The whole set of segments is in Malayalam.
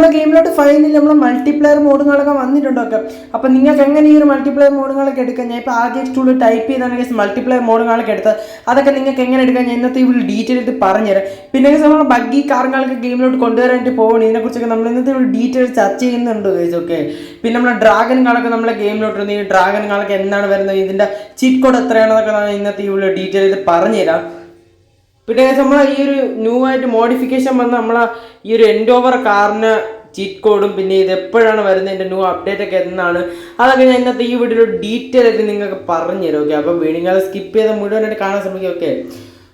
നമ്മളെ ഗെയിമിലോട്ട് ഫൈനലി നമ്മൾ മൾട്ടിപ്ലെയർ മോഡുകളൊക്കെ വന്നിട്ടുണ്ടൊക്കെ. അപ്പോൾ നിങ്ങൾക്ക് എങ്ങനെ ഈ ഒരു മൾട്ടിപ്ലെയർ മോഡുകളൊക്കെ എടുക്കാം ഞാൻ ഇപ്പോൾ ആദ്യം ടൂൾ ടൈപ്പ് ചെയ്താണ് മൾട്ടിപ്ലെയർ മോഡുകളൊക്കെ എടുത്തത്. അതൊക്കെ നിങ്ങൾക്ക് എങ്ങനെ എടുക്കാം ഞാൻ ഇന്നത്തെ ഇവിടെ ഡീറ്റെയിൽ ആയിട്ട് പറഞ്ഞുതരാം. പിന്നെ നമ്മൾ ബഗ്ഗി കാറുകളൊക്കെ ഗെയിമിലോട്ട് കൊണ്ടുവരാനായിട്ട് പോകണം ഇതിനെക്കുറിച്ചൊക്കെ നമ്മൾ ഇന്നത്തെ ഒരു ഡീറ്റെയിൽ ചർച്ച ചെയ്യുന്നുണ്ട് ഓക്കെ പിന്നെ നമ്മളെ കാളൊക്കെ നമ്മളെ ഗെയിമിലോട്ട് വരുന്നത്. ഈ ഡ്രാഗനുകളൊക്കെ എന്താണ് വരുന്നത്? ഇതിന്റെ ചീറ്റ് കോഡ് എത്രയാണെന്നൊക്കെ ഇന്നത്തെ ഇവിടെ ഡീറ്റെയിൽ ആയിട്ട് പറഞ്ഞുതരാം. പിന്നെ നമ്മളെ ഈ ഒരു ന്യൂ ആയിട്ട് മോഡിഫിക്കേഷൻ വന്ന നമ്മളെ ഈ ഒരു എൻഡ് ഓവർ കാറിന് ചീറ്റ് കോഡും പിന്നെ ഇത് എപ്പോഴാണ് വരുന്നത് എന്റെ ന്യൂ അപ്ഡേറ്റ് ഒക്കെ എന്നാണ്. അതൊക്കെ ഞാൻ ഇന്നത്തെ ഈ വീഡിയോ ഡീറ്റെയിൽ ആയിട്ട് നിങ്ങൾക്ക് പറഞ്ഞു തരും ഓക്കെ അപ്പം വീഡിയോ സ്കിപ്പ് ചെയ്ത് മുഴുവനായിട്ട് കാണാൻ ശ്രമിക്കും ഓക്കെ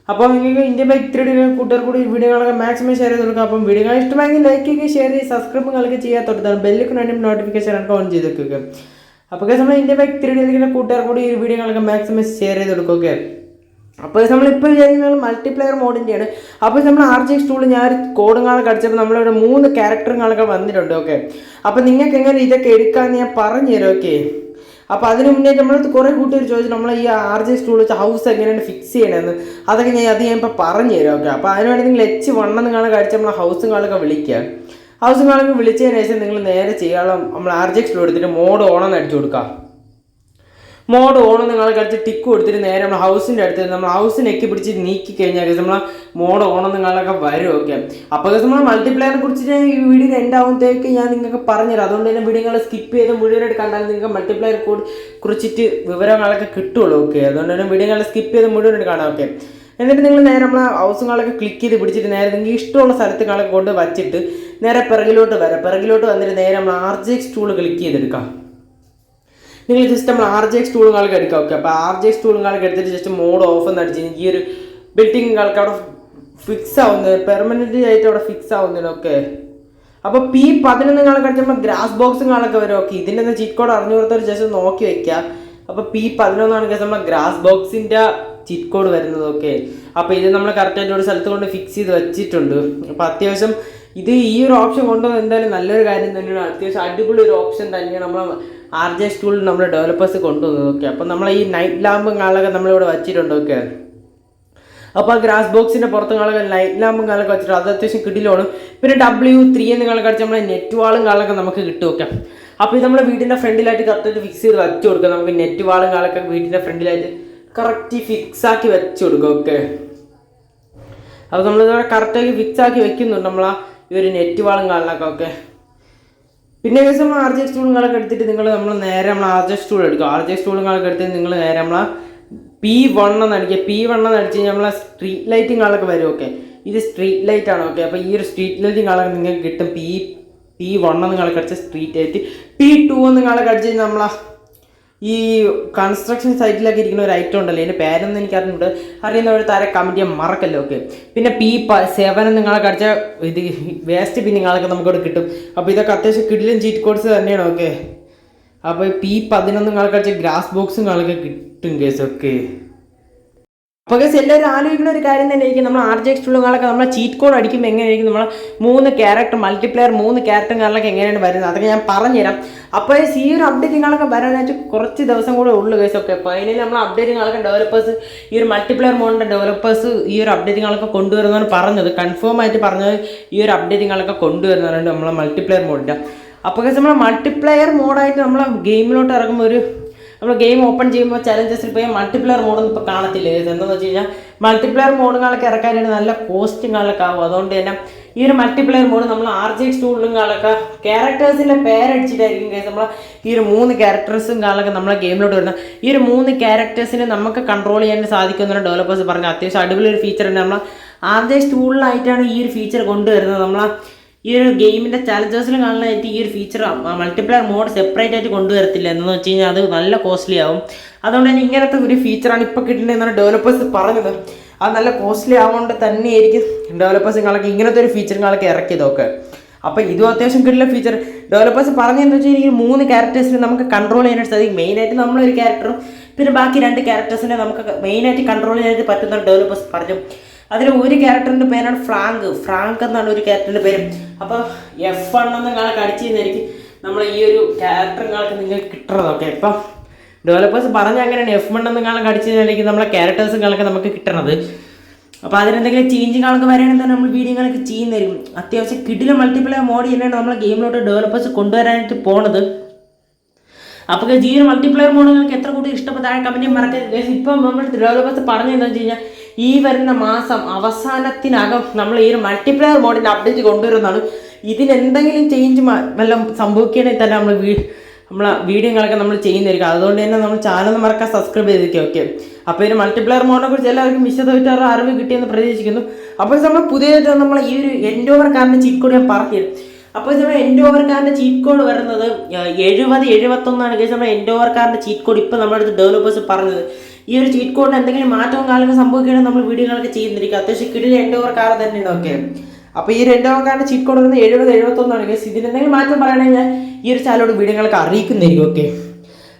അപ്പോൾ നിങ്ങൾക്ക് ഇന്ത്യ ബൈക്ക് ത്രീ കൂട്ടുകാർ കൂടി വീഡിയോകളൊക്കെ മാക്സിമം ഷെയർ ചെയ്ത് കൊടുക്കുക. അപ്പം വീഡിയോ ഇഷ്ടമായെങ്കിൽ ലൈക്ക് ചെയ്യുക ഷെയർ ചെയ്യുക സബ്സ്ക്രൈബ് നിങ്ങൾക്ക് ചെയ്യാൻ തൊട്ടതാണ് ബെല്ലിക്ക് വേണ്ടി നോട്ടിഫിക്കേഷൻ ഒക്കെ ഓൺ ചെയ്ത് വെക്കുക അപ്പോൾ നമ്മൾ ഇന്ത്യ ബൈക്ക് ത്രീ കൂട്ടുകാർ കൂടി ഈ വീഡിയോകളൊക്കെ മാക്സിമം ഷെയർ ചെയ്ത് കൊടുക്കുക ഓക്കെ അപ്പോൾ നമ്മൾ നമ്മളിപ്പോൾ വിചാരിക്കുന്നത് മൾട്ടിപ്ലെയർ മോഡിന്റെയാണ് അപ്പോൾ നമ്മൾ ആർ ജി എക്സ് ടൂളിൽ ഞാൻ കോഡുകളൊക്കെ അടിച്ചപ്പോൾ നമ്മളിവിടെ മൂന്ന് ക്യാരക്ടറുകളൊക്കെ വന്നിട്ടുണ്ട് ഓക്കെ അപ്പോൾ നിങ്ങൾക്ക് എങ്ങനെ ഇതൊക്കെ എടുക്കാമെന്ന് ഞാൻ പറഞ്ഞു തരാം ഓക്കെ അപ്പോൾ അതിന് മുന്നേ നമ്മൾ കുറേ കൂട്ടുകാർ ചോദിച്ചു നമ്മൾ ഈ ആർ ജി ടൂൾ വെച്ച് ഹൗസ് എങ്ങനെയാണ് ഫിക്സ് ചെയ്യണമെന്ന് അതൊക്കെ ഞാൻ അത് ഞാൻ ഇപ്പോൾ പറഞ്ഞു തരാം ഓക്കെ അപ്പോൾ അതിനുവേണ്ടി നിങ്ങൾ എച്ച് വണ്ണെന്ന് കാണാൻ കഴിച്ച് നമ്മൾ ഹൗസുകളൊക്കെ വിളിക്കുക. ഹൗസുകളൊക്കെ വിളിച്ചതിന് ശേഷം നിങ്ങൾ നേരെ ചെയ്യാനുള്ള നമ്മൾ ആർ ജി ടൂൾ എടുത്തിട്ട് മോഡ് ഓണെന്ന് അടിച്ചു കൊടുക്കാം മോഡ് ഓൺ നിങ്ങൾ കളിച്ച് ടിക്ക് കൊടുത്തിട്ട് നേരെ നമ്മൾ ഹൗസിന്റെ അടുത്ത് നമ്മൾ ഹൗസിനെ എക്കി പിടിച്ച് നീക്കി കഴിഞ്ഞാൽ നമ്മൾ മോഡ് ഓൺ നിങ്ങളൊക്കെ വരും ഓക്കെ അപ്പോൾ നമ്മൾ മൾട്ടിപ്ലെയറിനെ കുറിച്ച് ഞാൻ ഈ വീഡിയോ എന്റെ ആവുമ്പോഴത്തേക്ക് ഞാൻ നിങ്ങൾക്ക് പറഞ്ഞുതരാം. അതുകൊണ്ട് തന്നെ വീഡിയോ നിങ്ങൾ സ്കിപ്പ് ചെയ്ത് മുഴുവനായിട്ട് കണ്ടാൽ നിങ്ങൾക്ക് മൾട്ടിപ്ലെയർ കൂടി കുറിച്ചിട്ട് വിവരങ്ങളൊക്കെ കിട്ടുള്ളൂ ഓക്കെ അതുകൊണ്ട് തന്നെ വീഡിയോ നിങ്ങൾ സ്കിപ്പ് ചെയ്ത് മുഴുവനായിട്ട് കാണാം ഓക്കെ എന്നിട്ട് നിങ്ങൾ നേരെ നമ്മൾ ഹൗസുകളൊക്കെ ക്ലിക്ക് ചെയ്ത് പിടിച്ചിട്ട് നേരെ നിങ്ങൾക്ക് ഇഷ്ടമുള്ള സ്ഥലത്തുകളൊക്കെ കൊണ്ട് വച്ചിട്ട് നേരെ പിറകിലോട്ട് വരാം. പിറകിലോട്ട് വന്നിട്ട് നേരെ നമ്മൾ R G X tool click ചെയ്തെടുക്കാം. നിങ്ങൾ ജസ്റ്റ് നമ്മൾ ആർ ജെ എക്സ് ടൂളുകൾക്ക് എടുക്കാം ഓക്കെ അപ്പോൾ ആർ ജെ എക്സ് ടൂളുകൾക്ക് എടുത്തിട്ട് ജസ്റ്റ് മോഡ് ഓഫ് എന്ന് അടിച്ച് ഈ ഒരു ബിൽഡിംഗ് കാലൊക്കെ അവിടെ ഫിക്സ് ആവുന്നത് പെർമനന്റ് ആയിട്ട് അവിടെ ഫിക്സ് ആവുന്നതിനൊക്കെ അപ്പോൾ പി പതിനൊന്ന് കാലൊക്കെ അടിച്ചപ്പോൾ ഗ്രാസ് ബോക്സും കാലൊക്കെ വരും ഓക്കെ ഇതിന്റെ ചീറ്റ് കോഡ് അറിഞ്ഞു കൊടുത്തവർ ജസ്റ്റ് നോക്കി വെക്കുക അപ്പോൾ പി പതിനൊന്നാണ് കേസ് നമ്മൾ ഗ്രാസ് ബോക്സിന്റെ ചീറ്റ് കോഡ് വരുന്നത് ഓക്കെ അപ്പോൾ ഇത് നമ്മൾ കറക്റ്റായിട്ട് ഒരു സ്ഥലത്ത് കൊണ്ട് ഫിക്സ് ചെയ്ത് വെച്ചിട്ടുണ്ട്. അപ്പോൾ അത്യാവശ്യം ഇത് ഈ ഒരു ഓപ്ഷൻ കൊണ്ടുവന്നത് എന്തായാലും നല്ലൊരു കാര്യം തന്നെയാണ്. അത്യാവശ്യം അടിപൊളി ഒരു ഓപ്ഷൻ തന്നെയാണ് നമ്മൾ ആർ ജെ സ്കൂളിൽ നമ്മുടെ ഡെവലപ്പേഴ്സ് കൊണ്ടുവന്നത്. ഓക്കെ അപ്പം നമ്മൾ ഈ നൈറ്റ് ലാമ്പും കാലൊക്കെ നമ്മളിവിടെ വെച്ചിട്ടുണ്ട്. ഓക്കെ അപ്പോൾ ആ ഗ്രാസ് ബോക്സിന്റെ പുറത്ത് കാലൊക്കെ ലൈറ്റ് ലാമ്പും കാലൊക്കെ വെച്ചിട്ട് അത് അത്യാവശ്യം കിടിലാണ് പിന്നെ ഡബ്ല്യു ത്രീ എന്ന് കാലൊക്കെ അടിച്ച് നമ്മളെ നെറ്റ് വാളും കാലൊക്കെ നമുക്ക് കിട്ടും. ഓക്കെ അപ്പോൾ ഇത് നമ്മുടെ വീടിന്റെ ഫ്രണ്ടിലായിട്ട് കറക്റ്റ് ഫിക്സ് ചെയ്ത് വെച്ച് കൊടുക്കുക നമുക്ക് നെറ്റ് വാളും കാലൊക്കെ വീടിന്റെ ഫ്രണ്ടിലായിട്ട് കറക്റ്റ് ഫിക്സ് ആക്കി വെച്ച് കൊടുക്കുക ഓക്കെ അപ്പോൾ കറക്റ്റ് കറക്റ്റാക്കി ഫിക്സ് ആക്കി വെക്കുന്നുണ്ട് നമ്മളാ ഈ ഒരു നെറ്റ് വാളും കാലിനൊക്കെ പിന്നെ ദിവസം ആർ ജെ സ്റ്റൂളുകളൊക്കെ എടുത്തിട്ട് നിങ്ങൾ നമ്മൾ നേരെ നമ്മൾ ആർ ജെ സ്റ്റൂൾ എടുക്കും ആർ ജെ സ്റ്റൂളുകളൊക്കെ എടുത്തിട്ട് നിങ്ങൾ നേരെ നമ്മളെ പി വൺ എന്ന് അടിക്കുക പി വൺ എന്ന് അടിച്ച് കഴിഞ്ഞാൽ നമ്മളെ സ്ട്രീറ്റ് ലൈറ്റിങ്ങളൊക്കെ വരും ഓക്കെ ഇത് സ്ട്രീറ്റ് ലൈറ്റ് ആണ് ഓക്കെ അപ്പോൾ ഈ ഒരു സ്ട്രീറ്റ് ലൈറ്റിങ്ങളൊക്കെ നിങ്ങൾക്ക് കിട്ടും. പി പി വൺ എന്ന് നിങ്ങൾക്ക് അടിച്ച സ്ട്രീറ്റ് ലൈറ്റ് പി ടു എന്ന് കഴിഞ്ഞാൽ നമ്മളെ ഈ കൺസ്ട്രക്ഷൻ സൈറ്റിലൊക്കെ ഇരിക്കുന്ന ഒരു ഐറ്റം ഉണ്ടല്ലോ എന്റെ പേരൊന്നും എനിക്ക് അറിഞ്ഞിട്ട് അറിയുന്നവർ താരെ കമന്റ് ചെയ്യാൻ മറക്കല്ലോ ഓക്കെ പിന്നെ പി പ സെവൻ നിങ്ങളൊക്കെ അടിച്ച ഇത് വേസ്റ്റ് പിന്നെ നിങ്ങളൊക്കെ നമുക്കിവിടെ കിട്ടും. അപ്പോൾ ഇതൊക്കെ അത്യാവശ്യം കിടിലും ചീറ്റ് കോഡ്സ് തന്നെയാണ് ഓക്കെ അപ്പോൾ പി പതിനൊന്ന് നിങ്ങളൊക്കെ അടിച്ച ഗ്രാസ് ബോക്സും നിങ്ങളൊക്കെ കിട്ടും കേസ് ഓക്കെ അപ്പോൾ ഗസ് എല്ലാവരും ആലോചിക്കുന്ന ഒരു കാര്യം തന്നെ ആയിരിക്കും. നമ്മൾ ആർ ജെ നമ്മൾ ചീറ്റ് കോഡ് അടിക്കുമ്പോൾ എങ്ങനെയായിരിക്കും? നമ്മൾ മൂന്ന് ക്യാരക്ടർ മൾട്ടിപ്ലെയർ മൂന്ന് ക്യാരക്ടറുകളൊക്കെ എങ്ങനെയാണ് വരുന്നത്? അതൊക്കെ ഞാൻ പറഞ്ഞുതരാം. അപ്പോൾ ഈ ഒരു അപ്ഡേറ്റുകളൊക്കെ വരാനായിട്ട് കുറച്ച് ദിവസം കൂടെ ഉള്ളു കേസ് ഒക്കെ. അപ്പോൾ അതിന് നമ്മൾ അപ്ഡേറ്റുകളൊക്കെ ഡെവലപ്പേഴ്സ് ഈ ഒരു മൾട്ടിപ്ലെയർ മോണിന്റെ ഡെവലപ്പേഴ്സ് ഈ ഒരു അപ്ഡേറ്റുകളൊക്കെ കൊണ്ടുവരുന്നതാണ് പറഞ്ഞത്. കൺഫേം ആയിട്ട് പറഞ്ഞത് ഈ ഒരു അപ്ഡേറ്റുകളൊക്കെ കൊണ്ടുവരുന്നതാണ് നമ്മളെ മൾട്ടിപ്ലെയർ മോഡിന്റെ അപ്പോൾ നമ്മൾ മൾട്ടിപ്ലെയർ മോഡായിട്ട് നമ്മൾ ഗെയിമിലോട്ട് ഇറങ്ങുമ്പോൾ ഒരു നമ്മൾ ഗെയിം ഓപ്പൺ ചെയ്യുമ്പോൾ ചലഞ്ചസിൽ പോയി മൾട്ടിപ്ലയർ മോഡൊന്നും ഇപ്പോൾ കാണത്തില്ല? ഇത് എന്താണെന്ന് വെച്ച് കഴിഞ്ഞാൽ മൾട്ടിപ്ലെയർ മോഡുകളൊക്കെ ഇറക്കാനായിട്ട് നല്ല കോസ്റ്റുകളൊക്കെ ആവും. അതുകൊണ്ട് തന്നെ ഈ ഒരു മൾട്ടിപ്ലയർ മോഡ് നമ്മൾ ആർ ജി എക്സ് ടൂളിലും കാലൊക്കെ ക്യാരക്ടേഴ്സിന്റെ പേരടിച്ചിട്ടായിരിക്കും കേസ് നമ്മൾ ഈ ഒരു മൂന്ന് ക്യാരക്ടേഴ്സും കാലൊക്കെ നമ്മളെ ഗെയിമിലോട്ട് വരുന്ന ഈ ഒരു മൂന്ന് ക്യാരക്ടേഴ്സിനെ നമുക്ക് കൺട്രോൾ ചെയ്യാൻ സാധിക്കുമെന്നാണ് ഡെവലപ്പേഴ്സ് പറഞ്ഞത് അത്യാവശ്യം അടിപൊളി ഒരു ഫീച്ചർ ഉണ്ട് നമ്മൾ ആർ ജി എക്സ് ടൂളിലായിട്ടാണ് ഈ ഒരു ഫീച്ചർ കൊണ്ടുവരുന്നത്. നമ്മൾ ഈ ഒരു ഗെയിമിന്റെ ചാലഞ്ചേഴ്സിലും കാണാനായിട്ട് ഈ ഒരു ഫീച്ചർ മൾട്ടിപ്ലയർ മോഡ് സെപ്പറേറ്റ് ആയിട്ട് കൊണ്ടുവരത്തില്ല എന്ന് വെച്ച് കഴിഞ്ഞാൽ അത് നല്ല കോസ്റ്റ്ലി ആവും. അതുകൊണ്ട് തന്നെ ഇങ്ങനത്തെ ഒരു ഫീച്ചറാണ് ഇപ്പോൾ കിട്ടുന്നതെന്നാണ് ഡെവലപ്പേഴ്സ് പറഞ്ഞത്. അത് നല്ല കോസ്റ്റ്ലി ആവുകൊണ്ട് തന്നെയായിരിക്കും ഡെവലപ്പേഴ്സ് നിങ്ങളൊക്കെ ഇങ്ങനത്തെ ഒരു ഫീച്ചർ നിങ്ങളൊക്കെ ഇറക്കിയതൊക്കെ അപ്പോൾ ഇതും അത്യാവശ്യം കിട്ടുന്ന ഫീച്ചർ ഡെവലപ്പേഴ്സ് പറഞ്ഞതെന്ന് വെച്ചാൽ ഈ മൂന്ന് ക്യാരക്ടേഴ്സിനെ നമുക്ക് കൺട്രോൾ ചെയ്യാനായിട്ട് സാധിക്കും മെയിനായിട്ട് നമ്മളൊരു ക്യാരക്ടറും പിന്നെ ബാക്കി രണ്ട് ക്യാരക്ടേഴ്സിനെ നമുക്ക് മെയിനായിട്ട് കൺട്രോൾ ചെയ്യാനായിട്ട് പറ്റുന്ന ഡെവലപ്പേഴ്സ് പറഞ്ഞു. അതിൽ ഒരു ക്യാരക്ടറിന്റെ പേരാണ് ഫ്രാങ്ക്. ഫ്രാങ്ക് എന്നാണ് ഒരു ക്യാരക്ടറിന്റെ പേര്. അപ്പോൾ എഫ് വൺ എന്ന് നിങ്ങൾക്ക് അടിച്ചു നമ്മൾ ഈ ഒരു ക്യാരക്ടറുകൾക്ക് നിങ്ങൾക്ക് കിട്ടണതൊക്കെ ഇപ്പം ഡെവലപ്പേഴ്സ് പറഞ്ഞ അങ്ങനെയാണ് എഫ് വൺ എന്ന് നിങ്ങൾക്ക് അടിച്ചു നമ്മളെ ക്യാരക്ടേഴ്സുകളൊക്കെ നമുക്ക് കിട്ടണത്. അപ്പോൾ അതിനെന്തെങ്കിലും ചേഞ്ചിങ്ങുകളൊക്കെ വരികയാണെങ്കിൽ തന്നെ നമ്മൾ വീഡിയോകളൊക്കെ ചെയ്യുന്നതായിരിക്കും അത്യാവശ്യം കിടില മൾട്ടിപ്ലയർ മോഡ് തന്നെയാണ് നമ്മളെ ഗെയിമിലോട്ട് ഡെവലപ്പേഴ്സ് കൊണ്ടുവരാനായിട്ട് പോണത്. അപ്പോൾ ജീവിത മൾട്ടിപ്ലയർ മോഡ് നിങ്ങൾക്ക് എത്ര കൂടി ഇഷ്ടപ്പെട്ട കമന്റ് മറക്കരുത്. ഇപ്പം നമ്മൾ ഡെവലപ്പേഴ്സ് പറഞ്ഞു എന്താണെന്ന് വെച്ച് കഴിഞ്ഞാൽ ഈ വരുന്ന മാസം അവസാനത്തിനകം നമ്മൾ ഈ ഒരു മൾട്ടിപ്ലയർ മോഡിന്റെ അപ്ഡേറ്റ് കൊണ്ടുവരുന്നതാണ്. ഇതിനെന്തെങ്കിലും ചേഞ്ച് വല്ലതും സംഭവിക്കുകയാണെങ്കിൽ തന്നെ നമ്മൾ വീ നമ്മളെ വീഡിയോകളൊക്കെ നമ്മൾ ചെയ്യുന്നതായിരിക്കും. അതുകൊണ്ട് തന്നെ നമ്മൾ ചാനൽ മറക്കാൻ സബ്സ്ക്രൈബ് ചെയ്തിരിക്കും ഓക്കെ അപ്പോൾ ഒരു മൾട്ടിപ്ലയർ മോഡിനെ കുറിച്ച് എല്ലാവർക്കും വിശദമായിട്ട് ഒരു അറിവ് കിട്ടിയെന്ന് പ്രതീക്ഷിക്കുന്നു. അപ്പോൾ നമ്മൾ പുതിയതായിട്ട് നമ്മൾ ഈ ഒരു എൻഡ് ഓവർ കാറിന്റെ ചീറ്റ് കോഡ് ഞാൻ പറഞ്ഞു അപ്പോൾ നമ്മൾ നമ്മുടെ എൻഡ് ഓവർ കാറിന്റെ ചീറ്റ് കോഡ് വരുന്നത് എഴുപത് എഴുപത്തൊന്നാണ്. കേസ് നമ്മുടെ എൻഡ് ഓവർ കാറിന്റെ ചീറ്റ് കോഡ് ഇപ്പോൾ നമ്മുടെ അടുത്ത് ഡെവലപ്പേഴ്സ് പറഞ്ഞത്. ഈ ഒരു ചീറ്റ് കോഡിന് എന്തെങ്കിലും മാറ്റവും കാലങ്ങൾ സംഭവിക്കുകയാണെങ്കിൽ നമ്മൾ വീഡിയോകളൊക്കെ ചെയ്യുന്നിരിക്കും അത്യാവശ്യം കിടിൽ എൻഡ് ഓവർ കാർ തന്നെയാണ് ഓക്കെ അപ്പോൾ ഈ എൻഡ് ഓവർ ചീറ്റ് കോഡ് വരുന്നത് എഴുപത് എഴുപത്തൊന്നാണ് കേസ് ഇതിന് എന്തെങ്കിലും മാറ്റം പറയുകയാണെങ്കിൽ ഞാൻ ഈ ഒരു ചാനലോട് വീഡിയോകളൊക്കെ അറിയിക്കുന്നതായിരിക്കും ഓക്കെ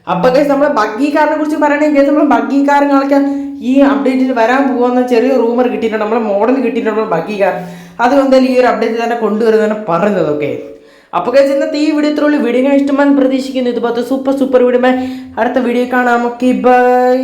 അപ്പോൾ കേസ് നമ്മൾ ബഗ്ഗി കാറിനെ കുറിച്ച് പറയണെങ്കിൽ കേസ് നമ്മൾ ബഗ്ഗി കാറുകളൊക്കെ ഈ അപ്ഡേറ്റിൽ വരാൻ പോകുന്ന ചെറിയ റൂമർ കിട്ടിയിട്ടുണ്ട്. നമ്മളെ മോഡൽ കിട്ടിയിട്ടുണ്ട് ബഗ്ഗി കാർ അത് എന്തായാലും ഈ ഒരു അപ്ഡേറ്റ് തന്നെ കൊണ്ടുവരുന്നതാണ് പറഞ്ഞത് ഓക്കെ അപ്പോൾ കേസ് ഇന്നത്തെ ഈ വീഡിയോ ഇത്രയുള്ളൂ വീഡിയോ ഇഷ്ടമാണെന്ന് പ്രതീക്ഷിക്കുന്നു. ഇതുപോലത്തെ സൂപ്പർ സൂപ്പർ വീഡിയോ അടുത്ത വീഡിയോ കാണാം. Okay bye